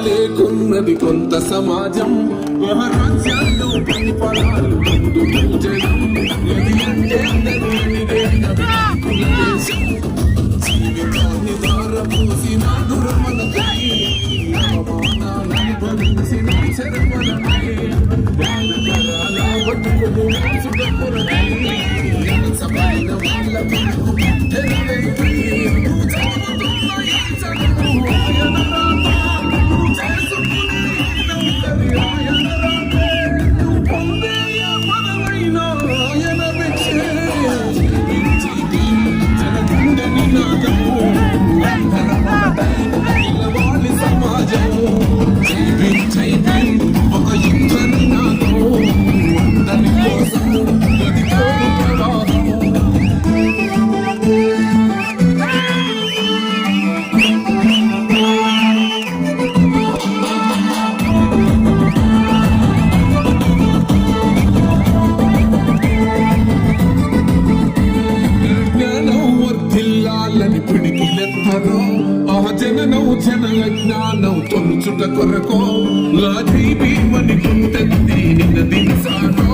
లేకున్నది కొంత సమాజం. రాజ్యాలు పరిపాలనలు ముందు జనం ఇది అంటే జీవితాన్ని వర్ధిల్లాలని పిడికిలెత్తరో. ఆ జననం జనల జ్ఞానం తొలుచుట కొరకో. లాఠీ భీమని గుంటెత్తి నిన్న దించారో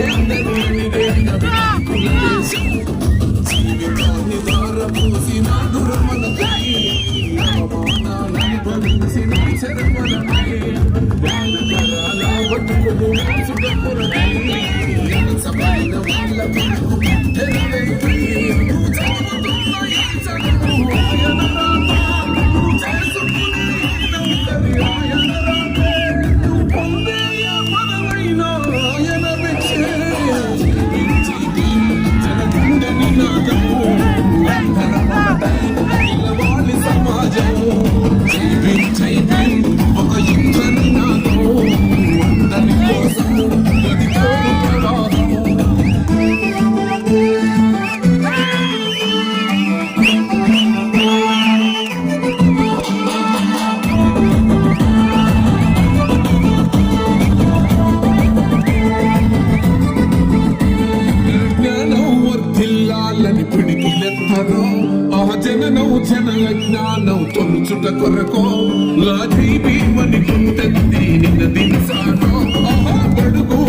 జనం జననం జన జ్ఞానం తొలుచుట కొరకో. లాజీ భీమని గుంటెత్తి నిన్న దించారో బడుగు